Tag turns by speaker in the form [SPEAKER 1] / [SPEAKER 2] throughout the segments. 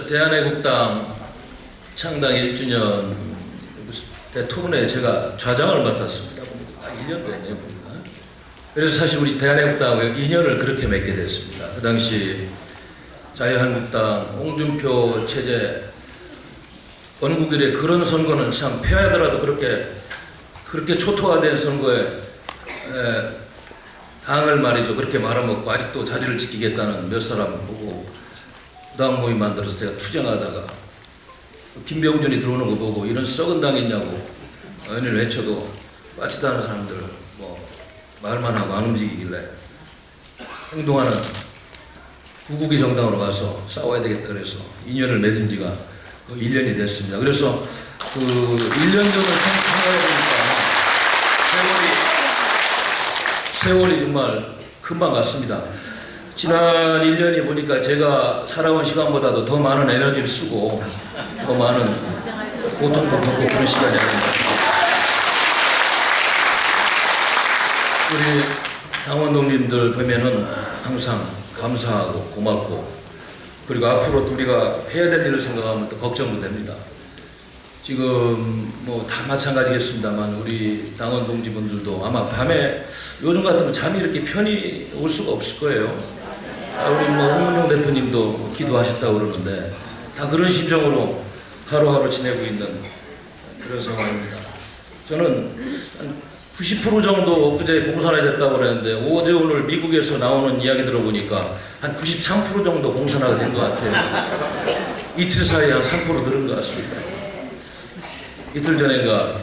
[SPEAKER 1] 저 대한애국당 창당 1주년 대토론회 제가 좌장을 맡았습니다. 딱 1년 됐네요. 보니까. 그래서 사실 우리 대한애국당하고 인연을 그렇게 맺게 됐습니다. 그 당시 자유한국당 홍준표 체제 원국일의 그런 선거는 참 패하더라도 그렇게 그렇게 초토화된 선거에 에, 당을 말이죠 그렇게 말아먹고 아직도 자리를 지키겠다는 몇 사람 보고 부 당 모임 만들어서 제가 투쟁하다가 김병준이 들어오는 거 보고 이런 썩은 당 있냐고 연일 외쳐도 빠지도 않은 사람들 뭐 말만 하고 안 움직이길래 행동하는 구국의 정당으로 가서 싸워야 되겠다 그래서 인연을 맺은 지가 1년이 됐습니다. 그래서 그 1년 전을 생각해야 되니까 세월이 세월이 정말 금방 갔습니다. 지난 1년이 보니까 제가 살아온 시간보다도 더 많은 에너지를 쓰고 더 많은 고통도 겪고 그런 시간이 아닙니다. 우리 당원동님들 보면은 항상 감사하고 고맙고 그리고 앞으로 우리가 해야 될 일을 생각하면 또 걱정도 됩니다. 지금 뭐 다 마찬가지겠습니다만 우리 당원 동지분들도 아마 밤에 요즘 같으면 잠이 이렇게 편히 올 수가 없을 거예요. 아, 우리 뭐 홍문용 대표님도 기도하셨다고 그러는데 다 그런 심정으로 하루하루 지내고 있는 그런 상황입니다. 저는 한 90% 정도 엊그제 공산화 됐다고 그랬는데 어제 오늘 미국에서 나오는 이야기 들어보니까 한 93% 정도 공산화가 된 것 같아요. 이틀 사이에 한 3% 늘은 것 같습니다. 이틀 전에가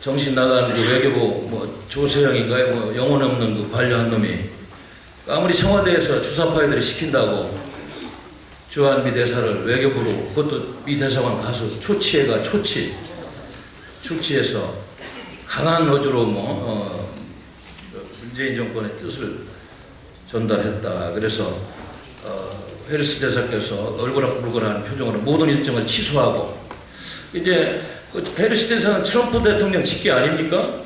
[SPEAKER 1] 정신 나간 그 외교부 뭐 조세영인가요? 뭐 영혼 없는 그 관료한 놈이 아무리 청와대에서 주사파이들이 시킨다고 주한미 대사를 외교부로 그것도 미 대사관 가서 초치해가 초치 초치해서 강한 어조로 뭐 어, 문재인 정권의 뜻을 전달했다. 그래서 어, 페리스 대사께서 얼굴락불굴한 표정으로 모든 일정을 취소하고 이제 그 페리스 대사는 트럼프 대통령 직계 아닙니까?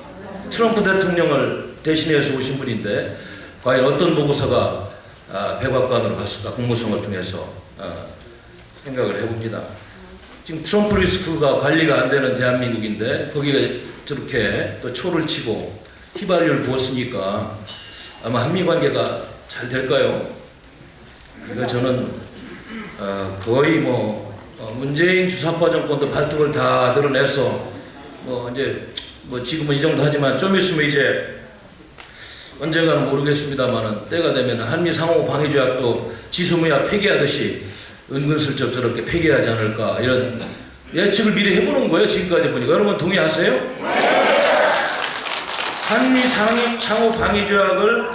[SPEAKER 1] 트럼프 대통령을 대신해서 오신 분인데 과연 어떤 보고서가 아, 백악관으로 갔을까 국무성을 통해서 아, 생각을 해봅니다. 지금 트럼프 리스크가 관리가 안 되는 대한민국인데 거기가 저렇게 또 초를 치고 휘발유를 부었으니까 아마 한미 관계가 잘 될까요? 이거 저는 어, 거의 뭐 어, 문재인 주사파 정권도 발톱을 다 드러내서 뭐 이제 뭐 지금은 이 정도 하지만 좀 있으면 이제 언젠가는 모르겠습니다만은 때가 되면 한미 상호 방위 조약도 지소미아 폐기하듯이 은근슬쩍 저렇게 폐기하지 않을까 이런 예측을 미리 해보는 거예요 지금까지 보니까 여러분 동의하세요? 한미 상호, 상호 방위 조약을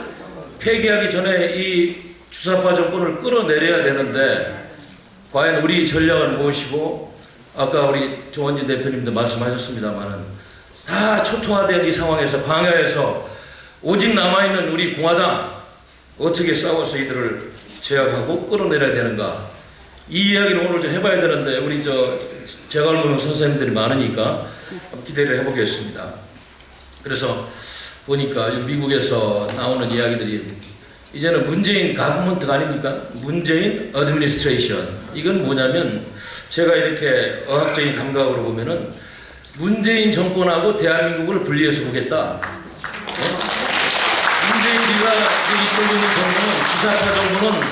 [SPEAKER 1] 폐기하기 전에 이 주사파 정권을 끌어내려야 되는데 과연 우리 전략은 무엇이고 아까 우리 조원진 대표님도 말씀하셨습니다만은 다 초토화된 이 상황에서 광야에서 오직 남아있는 우리 공화당 어떻게 싸워서 이들을 제압하고 끌어내려야 되는가 이 이야기를 오늘 좀 해봐야 되는데 우리 저 재갈무는 선생님들이 많으니까 기대를 해보겠습니다. 그래서 보니까 미국에서 나오는 이야기들이 이제는 문재인 가브먼트가 아닙니까? 문재인 어드미니스트레이션. 이건 뭐냐면 제가 이렇게 어학적인 감각으로 보면은 문재인 정권하고 대한민국을 분리해서 보겠다. 네? 문재인이가 이끌고 있는 정부는 주사파 정부는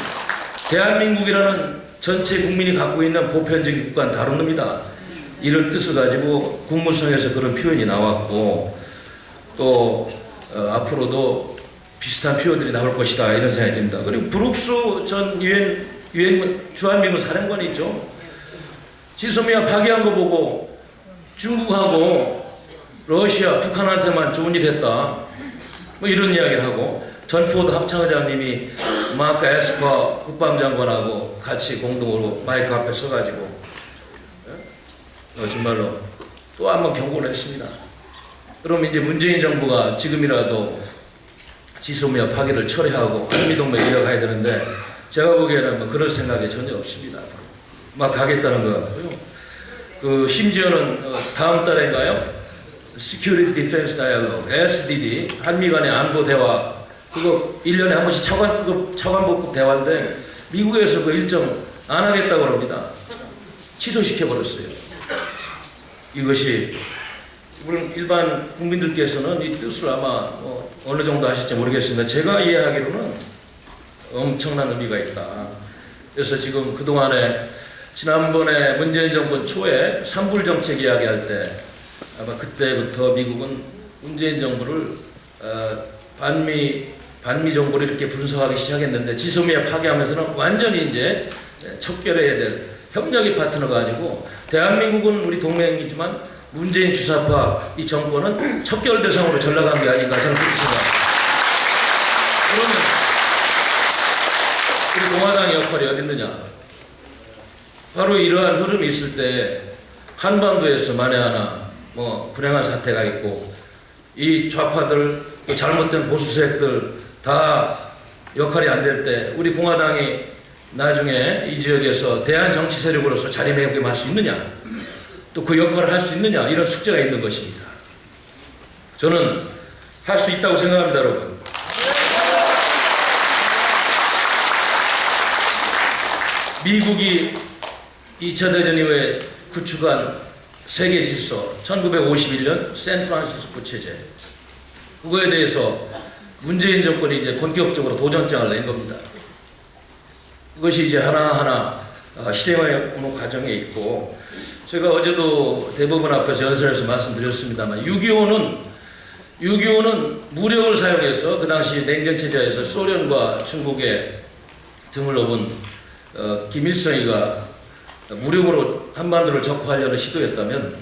[SPEAKER 1] 대한민국이라는 전체 국민이 갖고 있는 보편적인 국가는 다른 겁니다. 이런 뜻을 가지고 국무성에서 그런 표현이 나왔고 또 어, 앞으로도 비슷한 표현들이 나올 것이다 이런 생각이 듭니다. 그리고 브룩스 전 유엔 유엔 주한미군 사령관이 있죠. 지소미아 파기한 거 보고 중국하고 러시아 북한한테만 좋은 일 했다. 뭐 이런 이야기를 하고 전 포드 합창의장님이 마크 에스퍼 국방장관하고 같이 공동으로 마이크 앞에 서가지고 어, 정말로 또 한 번 경고를 했습니다. 그럼 이제 문재인 정부가 지금이라도 지소미아 파기를 처리하고 한미동맹 이어가야 되는데 제가 보기에는 뭐 그럴 생각이 전혀 없습니다. 막 가겠다는 거 같고요. 그 심지어는 어, 다음 달인가요? Security Defense Dialogue (SDD) 한미 간의 안보 대화 그거 1년에 한 번씩 차관급 차관복급 대화인데 미국에서 그 일정 안 하겠다고 합니다. 취소시켜 버렸어요. 이것이 우리 일반 국민들께서는 이 뜻을 아마 뭐 어느 정도 아실지 모르겠습니다. 제가 이해하기로는 엄청난 의미가 있다. 그래서 지금 그 동안에 지난번에 문재인 정권 초에 산불 정책 이야기할 때 아마 그때부터 미국은 문재인 정부를 어, 반미 반미 정부를 이렇게 분석하기 시작했는데 지소미아 파괴하면서는 완전히 이제 척결해야 될 협력의 파트너가 아니고 대한민국은 우리 동맹이지만 문재인 주사파 이 정권은 척결 대상으로 전락한 게 아닌가 저는 그렇게 생각합니다. 그러면 우리 공화당의 역할이 어디 있느냐? 바로 이러한 흐름이 있을 때 한반도에서 만에 하나 뭐 불행한 사태가 있고 이 좌파들 또 잘못된 보수 세력들 다 역할이 안 될 때 우리 공화당이 나중에 이 지역에서 대한 정치 세력으로서 자리매김할 수 있느냐 또 그 역할을 할 수 있느냐 이런 숙제가 있는 것입니다. 저는 할 수 있다고 생각합니다, 여러분. 미국이 2차 대전 이후에 구축한 세계 질서 1951년 샌프란시스코 체제 그거에 대해서 문재인 정권이 이제 본격적으로 도전장을 낸 겁니다. 그것이 이제 하나하나 어, 실행해 오는 과정에 있고 제가 어제도 대법원 앞에서 연설에서 말씀드렸습니다만 6.25는 6.25는 무력을 사용해서 그 당시 냉전 체제에서 소련과 중국의 등을 업은 어, 김일성이가 무력으로 한반도를 적화하려는 시도였다면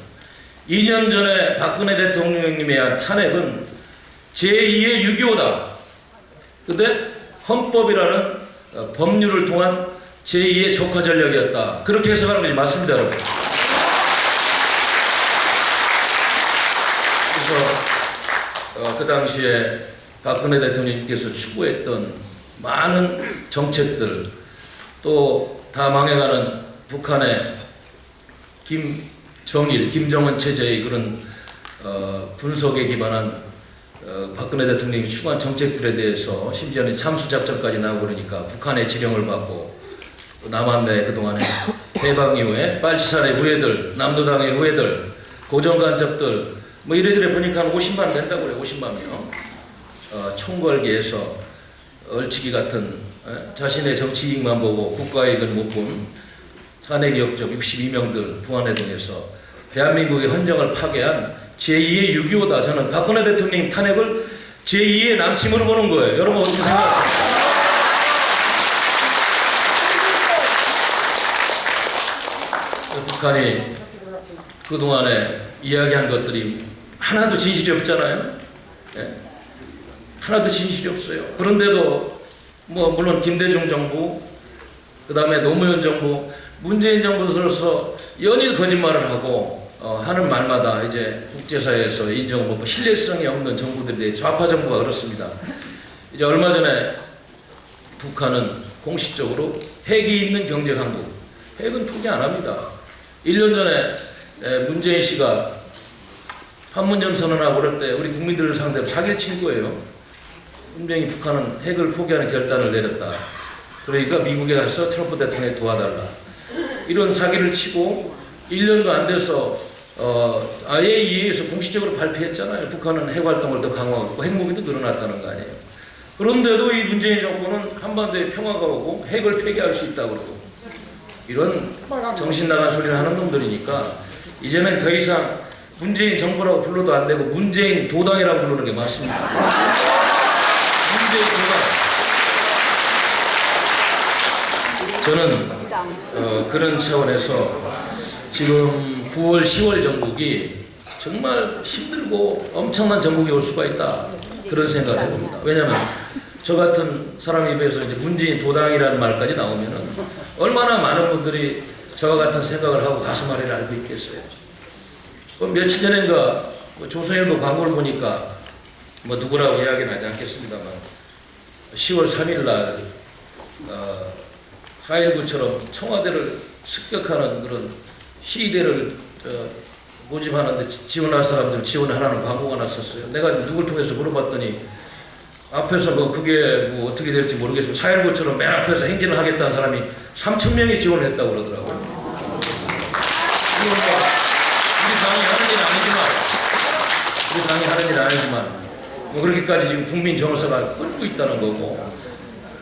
[SPEAKER 1] 2년 전에 박근혜 대통령님에 의한 탄핵은 제2의 6.25다. 근데 헌법이라는 어, 법률을 통한 제2의 적화 전략이었다. 그렇게 해석하는 것이 맞습니다, 여러분. 그래서 어, 그 당시에 박근혜 대통령님께서 추구했던 많은 정책들 또 다 망해가는 북한의 김정일, 김정은 체제의 그런 어, 분석에 기반한 어, 박근혜 대통령이 추구한 정책들에 대해서 심지어는 참수작전까지 나오고 그러니까 북한의 지령을 받고 또 남한 내 그동안에 해방 이후에 빨치산의 후예들, 남도당의 후예들, 고정간첩들 뭐 이래저래 보니까 한 50만 된다고 그래 50만 명 어, 총궐기에서 얼치기 같은 에? 자신의 정치 이익만 보고 국가 이익을 못본 탄핵 역적 62명들 부안해동에서 대한민국의 헌정을 파괴한 제2의 6.25다. 저는 박근혜 대통령 탄핵을 제2의 남침으로 보는 거예요. 여러분 어떻게 생각하세요? 북한이 그동안에 이야기한 것들이 하나도 진실이 없잖아요. 예? 하나도 진실이 없어요. 그런데도 뭐 물론 김대중 정부, 그 다음에 노무현 정부, 문재인 정부로서 연일 거짓말을 하고 어, 하는 말마다 이제 국제사회에서 인정을 못 받고 신뢰성이 없는 정부들에 대해 좌파 정부가 그렇습니다. 이제 얼마 전에 북한은 공식적으로 핵이 있는 경제 강국, 핵은 포기 안 합니다. 1년 전에 에, 문재인 씨가 판문점 선언하고 그럴 때 우리 국민들을 상대로 사기를 친 거예요. 분명히 북한은 핵을 포기하는 결단을 내렸다. 그러니까 미국에 가서 트럼프 대통령이 도와달라. 이런 사기를 치고 1년도 안 돼서 어, IAEA에서 공식적으로 발표했잖아요. 북한은 핵 활동을 더 강화하고 핵무기도 늘어났다는 거 아니에요. 그런데도 이 문재인 정부는 한반도에 평화가 오고 핵을 폐기할 수 있다고 그러고 이런 정신 나간 소리를 하는 놈들이니까 이제는 더 이상 문재인 정부라고 불러도 안 되고 문재인 도당이라고 부르는 게 맞습니다. 문재인 도당. 저는 어, 그런 차원에서 지금 9월, 10월 전국이 정말 힘들고 엄청난 전국이 올 수가 있다. 그런 생각을 해봅니다. 왜냐하면 저 같은 사람 입에서 이제 문재인 도당이라는 말까지 나오면은 얼마나 많은 분들이 저와 같은 생각을 하고 가슴 아래를 알고 있겠어요. 그 며칠 전인가 뭐 조선일보 광고를 보니까 뭐 누구라고 이야기는 하지 않겠습니다만 10월 3일 날 어, 4.19처럼 청와대를 습격하는 그런 시위대를 어, 모집하는데 지원할 사람들 지원하라는 광고가 났었어요. 내가 누굴 통해서 물어봤더니 앞에서 뭐 그게 뭐 어떻게 될지 모르겠지만 4.19처럼 맨 앞에서 행진을 하겠다는 사람이 3천 명이 지원을 했다고 그러더라고요. 그러니까 우리 당이 하는 일 아니지만 우리 당이 하는 일 아니지만 뭐 그렇게까지 지금 국민 정서가 끌고 있다는 거고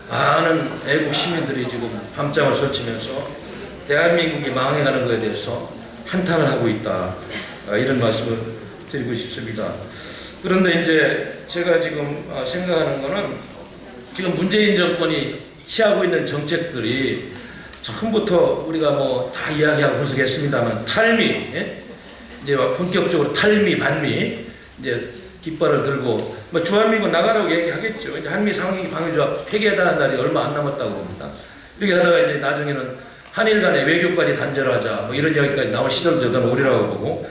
[SPEAKER 1] 많은 애국 시민들이 지금 밤잠을 설치면서 대한민국이 망해가는 것에 대해서 한탄을 하고 있다 아, 이런 말씀을 드리고 싶습니다. 그런데 이제 제가 지금 아, 생각하는 거는 지금 문재인 정권이 취하고 있는 정책들이 처음부터 우리가 뭐 다 이야기하고 분석했습니다만 탈미 예? 이제 본격적으로 탈미 반미 이제 깃발을 들고 뭐 주한미군 나가라고 얘기하겠죠. 이제 한미 상위 방위조합 폐기해달라는 날이 얼마 안 남았다고 봅니다. 이렇게 하다가 이제 나중에는 한일 간의 외교까지 단절하자 뭐 이런 이야기까지 나올 시절도 저는 오리라고 보고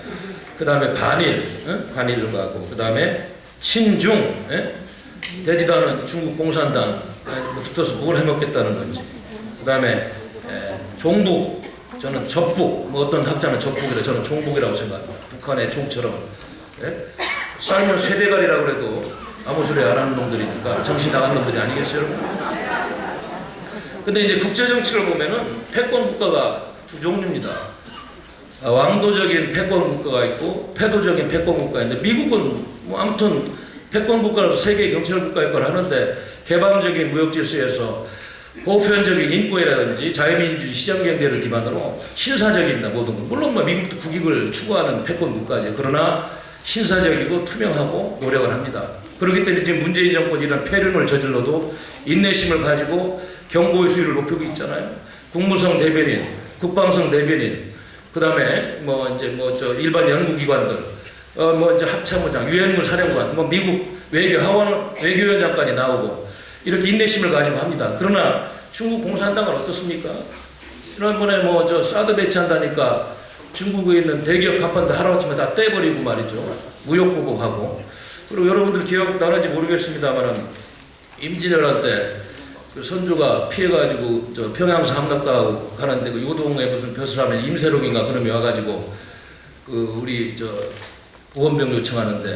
[SPEAKER 1] 그 다음에 반일 어? 반일로 가고 그 다음에 친중 예? 되지도 않은 중국 공산당 뭐 붙어서 뭘 해먹겠다는 건지 그 다음에 종북 저는 적북 뭐 어떤 학자는 적북이라 저는 종북이라고 생각합니다 북한의 종처럼 예? 삶은 쇠대가리라고 해도 아무 소리 안 하는 놈들이니까 정신 나간 놈들이 아니겠어요? 근데 이제 국제정치를 보면은 패권 국가가 두 종류입니다 아, 왕도적인 패권 국가가 있고 패도적인 패권 국가인데 미국은 뭐 아무튼 패권 국가로서 세계 경찰 국가 역할을 하는데 개방적인 무역 질서에서 보편적인 인권이라든지 자유민주주의 시장 경제를 기반으로 신사적입니다 모든 것. 물론 뭐 미국도 국익을 추구하는 패권 국가죠. 그러나 신사적이고 투명하고 노력을 합니다. 그렇기 때문에 지금 문재인 정권이 이런 폐륜을 저질러도 인내심을 가지고 경고의 수위를 높이고 있잖아요. 국무성 대변인, 국방성 대변인, 그 다음에 뭐 이제 뭐 저 일반 연구기관들, 어 뭐 이제 합참의장, 유엔군 사령관, 뭐 미국 외교 하원 외교위원장까지 나오고 이렇게 인내심을 가지고 합니다. 그러나 중국 공산당은 어떻습니까? 지난번에 뭐 저 사드 배치한다니까 중국에 있는 대기업 갑판들 하루아침에 다 떼버리고 말이죠. 무역 보복하고. 그리고 여러분들 기억 나는지 모르겠습니다만은 임진왜란 때 그 선조가 피해가지고 저 평양서 함락당하고 가는데 그 요동에 무슨 벼슬 하면 임세록인가 그놈이 와가지고 그 우리 저 보원병 요청하는데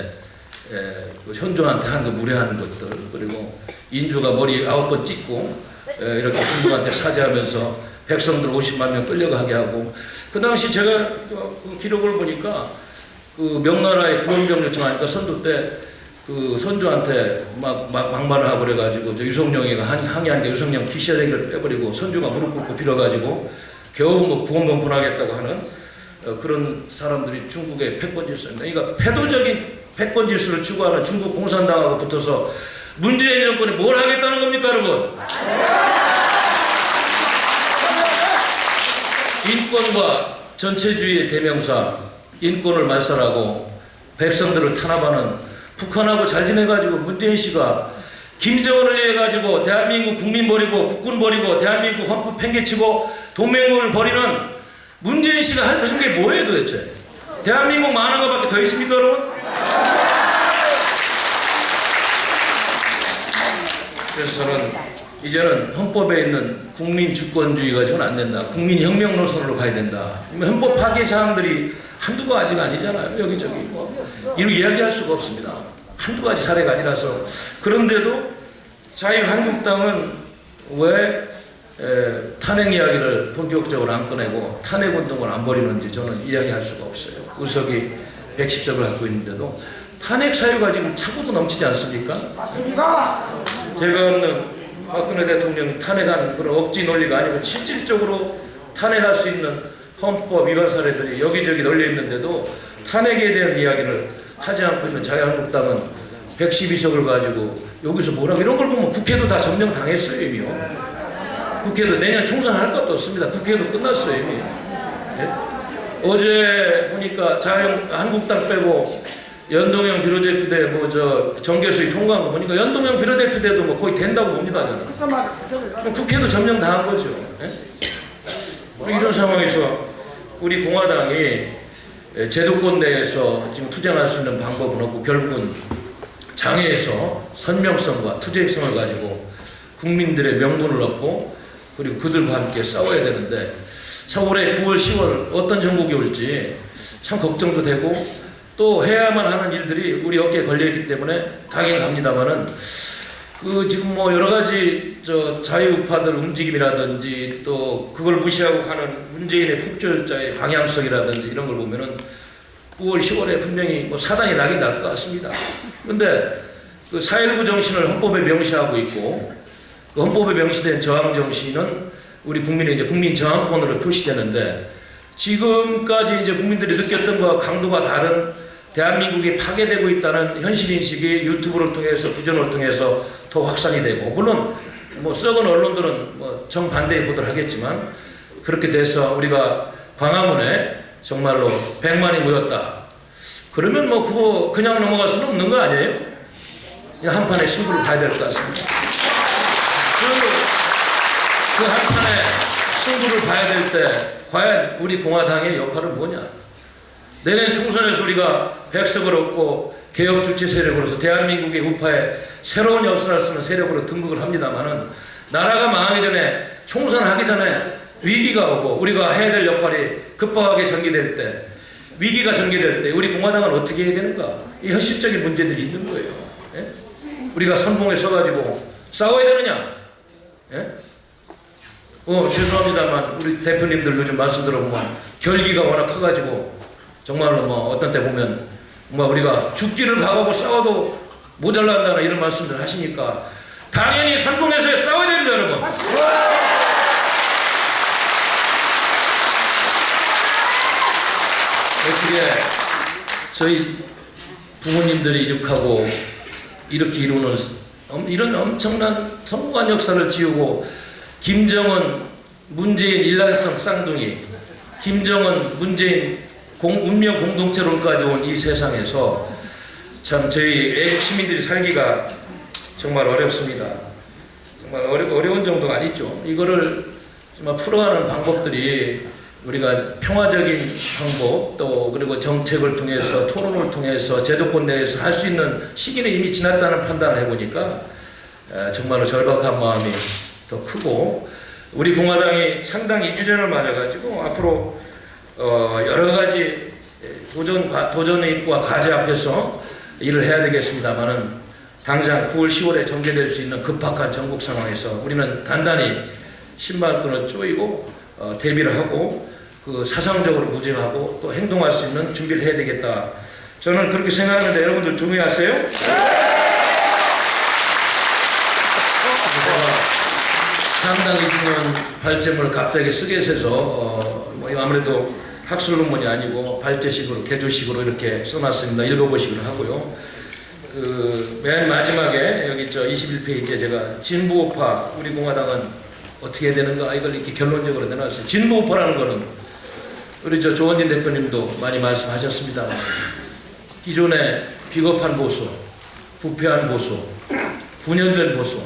[SPEAKER 1] 에, 그 현종한테 한그 무례한 것들 그리고 인주가 머리 아홉 번 찍고 에, 이렇게 중국한테 사죄하면서 백성들 50만 명 끌려가게 하고 그 당시 제가 그 기록을 보니까 그 명나라에 구원병 요청하니까 선조 때 그 선조한테 막, 막 막말을 하고 그래가지고 저 유성룡이가 항- 항의하니까 유성룡 기시대기를 빼버리고 선조가 무릎 꿇고 빌어가지고 겨우 뭐 구원병 보내겠다고 하는 어, 그런 사람들이 중국의 패권 질서입니다. 그러니까 패도적인 패권 질서를 추구하는 중국 공산당하고 붙어서 문재인 정권이 뭘 하겠다는 겁니까, 여러분? 인권과 전체주의의 대명사, 인권을 말살하고 백성들을 탄압하는 북한하고 잘 지내가지고 문재인 씨가 김정은을 위해 가지고 대한민국 국민 버리고 국군 버리고 대한민국 헌법 팽개치고 동맹국을 버리는 문재인 씨가 할수 있는 게 뭐예요 도대체? 대한민국 망하는 것밖에 더 있습니까 여러분? 그래서 저는 이제는 헌법에 있는 국민 주권주의 가지고는 안 된다. 국민 혁명 노선으로 가야 된다. 헌법 파괴 사항들이 한두 가지가 아니잖아요. 여기저기 뭐 이런 이야기할 수가 없습니다. 한두 가지 사례가 아니라서 그런데도 자유한국당은 왜 에, 탄핵 이야기를 본격적으로 안 꺼내고 탄핵 운동을 안 벌이는지 저는 이야기할 수가 없어요. 의석이 110석을 갖고 있는데도 탄핵 사유가 지금 차고도 넘치지 않습니까? 제가 없는 박근혜 대통령 탄핵한 그런 억지 논리가 아니고 실질적으로 탄핵할 수 있는 헌법 위반 사례들이 여기저기 널려 있는데도 탄핵에 대한 이야기를 하지 않고 있는 자유한국당은 112석을 가지고 여기서 뭐라고 이런 걸 보면 국회도 다 점령당했어요 이미요. 국회도 내년 총선 할 것도 없습니다. 국회도 끝났어요 이미. 예? 어제 보니까 자유 한국당 빼고 연동형 비례대표대 뭐저 정계수위 통과한 거 보니까 연동형 비례대표대도 뭐 거의 된다고 봅니다 저는. 국회도 점령당한 거죠. 예? 이런 상황에서 우리 공화당이 제도권 내에서 지금 투쟁할 수 있는 방법은 없고 결국은 장애에서 선명성과 투쟁성을 가지고 국민들의 명분을 얻고 그리고 그들과 함께 싸워야 되는데 참 올해 9월 10월 어떤 전국이 올지 참 걱정도 되고 또 해야만 하는 일들이 우리 어깨에 걸려 있기 때문에 가긴 갑니다만은 그 지금 뭐 여러 가지 저 자유파들 움직임이라든지 또 그걸 무시하고 가는 문재인의 폭절자의 방향성이라든지 이런 걸 보면은 9월, 10월에 분명히 뭐 사단이 나긴 날 것 같습니다. 그런데 그 4.19 정신을 헌법에 명시하고 있고 그 헌법에 명시된 저항 정신은 우리 국민의 이제 국민 저항권으로 표시되는데 지금까지 이제 국민들이 느꼈던 것과 강도가 다른 대한민국이 파괴되고 있다는 현실 인식이 유튜브를 통해서 구전을 통해서 더 확산이 되고 물론 뭐 썩은 언론들은 뭐 정반대의 보도를 하겠지만 그렇게 돼서 우리가 광화문에 정말로 100만이 모였다. 그러면 뭐 그거 그냥 넘어갈 수는 없는 거 아니에요? 그냥 한판의 승부를 봐야 될 것 같습니다. 그, 그 한판의 승부를 봐야 될 때 과연 우리 공화당의 역할은 뭐냐? 내년 총선에서 우리가 백석을 얻고 개혁 주체 세력으로서 대한민국의 우파에 새로운 역사를 쓰는 세력으로 등극을 합니다만은 나라가 망하기 전에 총선하기 전에 위기가 오고 우리가 해야 될 역할이 급박하게 전개될 때 위기가 전개될 때 우리 공화당은 어떻게 해야 되는가? 이 현실적인 문제들이 있는 거예요. 예? 우리가 선봉에 서가지고 싸워야 되느냐? 예? 어, 죄송합니다만 우리 대표님들 요즘 말씀 들어보면 결기가 워낙 커가지고 정말로 뭐 어떤 때 보면 뭐 우리가 죽기를 각오하고 싸워도 모자란다는 이런 말씀들 하시니까 당연히 선봉에서 싸워야 됩니다 여러분. 어떻게 저희 부모님들이 이룩하고 이렇게 이루는 엄- 이런 엄청난 성공한 역사를 지우고 김정은, 문재인 일란성 쌍둥이, 김정은, 문재인 공, 운명 공동체론까지 온 이 세상에서 참 저희 애국 시민들이 살기가 정말 어렵습니다. 정말 어려, 어려운 정도가 아니죠. 이거를 정말 풀어가는 방법들이 우리가 평화적인 방법 또 그리고 정책을 통해서 토론을 통해서 제도권 내에서 할 수 있는 시기는 이미 지났다는 판단을 해보니까 에, 정말로 절박한 마음이 더 크고 우리 공화당이 창당 2주년을 맞아가지고 앞으로 어, 여러 도전 도전과 과제 앞에서 일을 해야 되겠습니다만은 당장 9월 10월에 전개될 수 있는 급박한 전국 상황에서 우리는 단단히 신발끈을 조이고 어, 대비를 하고 그 사상적으로 무죄하고 또 행동할 수 있는 준비를 해야 되겠다. 저는 그렇게 생각하는데 여러분들 동의하세요? 상당 2주년 발제문을 갑자기 쓰게 돼서 어, 뭐 아무래도 학술 논문이 아니고 발제식으로 개조식으로 이렇게 써놨습니다. 읽어보시기로 하고요. 그 맨 마지막에 여기 저 21페이지에 제가 진보우파 우리 공화당은 어떻게 되는가 이걸 이렇게 결론적으로 내놨어요. 진보우파라는 거는 우리 저 조원진 대표님도 많이 말씀하셨습니다. 기존의 비겁한 보수, 부패한 보수, 분열된 보수,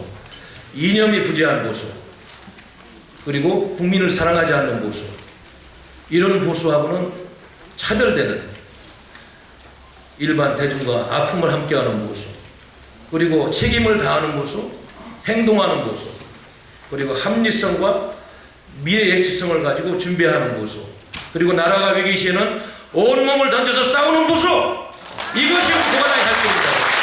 [SPEAKER 1] 이념이 부재한 보수, 그리고 국민을 사랑하지 않는 보수, 이런 보수하고는 차별되는 일반 대중과 아픔을 함께하는 보수, 그리고 책임을 다하는 보수, 행동하는 보수, 그리고 합리성과 미래 예측성을 가지고 준비하는 보수, 그리고 나라가 위기 시에는 온몸을 던져서 싸우는 보수, 이것이 할 길입니다.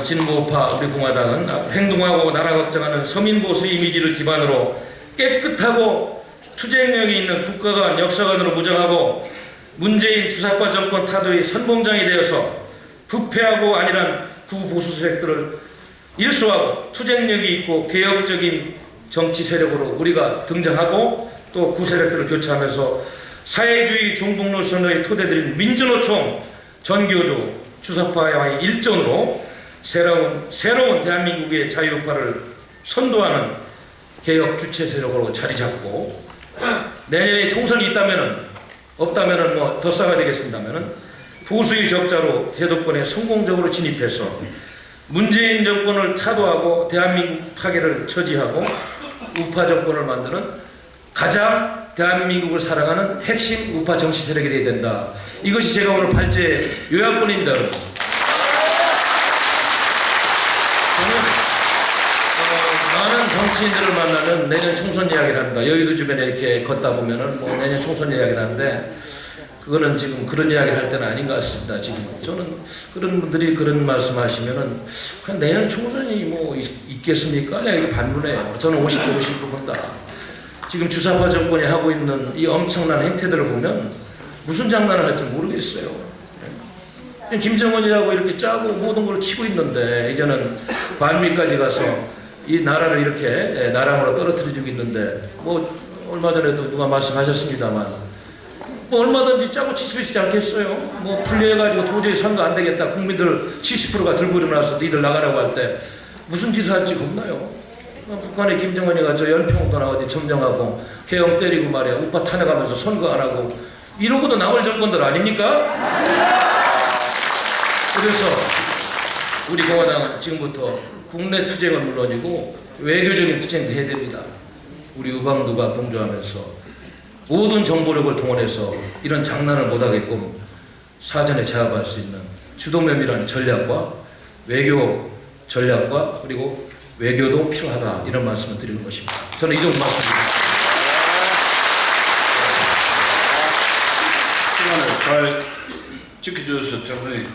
[SPEAKER 1] 진보파 우리 공화당은 행동하고 나라 걱정하는 서민 보수 이미지를 기반으로 깨끗하고 투쟁력이 있는 국가관 역사관으로 무장하고 문재인 주사파 정권 타도의 선봉장이 되어서 부패하고 아니란 구보수 세력들을 일소하고 투쟁력이 있고 개혁적인 정치 세력으로 우리가 등장하고 또 구세력들을 교체하면서 사회주의 종북 노선의 토대들인 민주노총, 전교조, 주사파와의 일전으로 새로운, 새로운 대한민국의 자유파를 선도하는 개혁 주체 세력으로 자리 잡고 내년에 총선이 있다면은 없다면은 뭐 더 싸가 되겠습니다면은 보수의 적자로 제도권에 성공적으로 진입해서 문재인 정권을 타도하고 대한민국 파괴를 처지하고 우파 정권을 만드는 가장 대한민국을 사랑하는 핵심 우파 정치 세력이 되어야 된다. 이것이 제가 오늘 발제 요약본입니다. 여러분. 저는 어, 많은 정치인들을 만나면 내년 총선 이야기를 합니다. 여의도 주변에 이렇게 걷다 보면은 뭐 내년 총선 이야기를 하는데 그거는 지금 그런 이야기를 할 때는 아닌 것 같습니다. 지금 저는 그런 분들이 그런 말씀하시면은 그냥 내년 총선이 뭐 있, 겠습니까 내가 이게 반문해요. 저는 50대 50도 본다. 지금 주사파 정권이 하고 있는 이 엄청난 행태들을 보면 무슨 장난을 할지 모르겠어요. 예. 김정은이라고 이렇게 짜고 모든 걸 치고 있는데 이제는 반미까지 가서 이 나라를 이렇게 예, 나랑으로 떨어뜨려주고 있는데 뭐 얼마 전에도 누가 말씀하셨습니다만 뭐 얼마든지 짜고 있지 않겠어요? 뭐 분리해가지고 도저히 선거 안 되겠다 국민들 70%가 들고 일어나서 니들 나가라고 할 때 무슨 짓을 할지 겁나요? 어, 북한의 김정은이가 저 연평도나 어디 점령하고 개엄 때리고 말이야 우파 탄핵하면서 선거 안 하고 이러고도 남을 정권들 아닙니까? 그래서 우리 공화당 지금부터 국내 투쟁은 물론이고 외교적인 투쟁도 해야 됩니다. 우리 우방도가 공조하면서 모든 정보력을 동원해서 이런 장난을 못하게끔 사전에 제압할 수 있는 주도면밀한 전략과 외교 전략과 그리고 외교도 필요하다 이런 말씀을 드리는 것입니다. 저는 이 정도 말씀드립니다.
[SPEAKER 2] 시간을 잘 지켜주셔서 대단히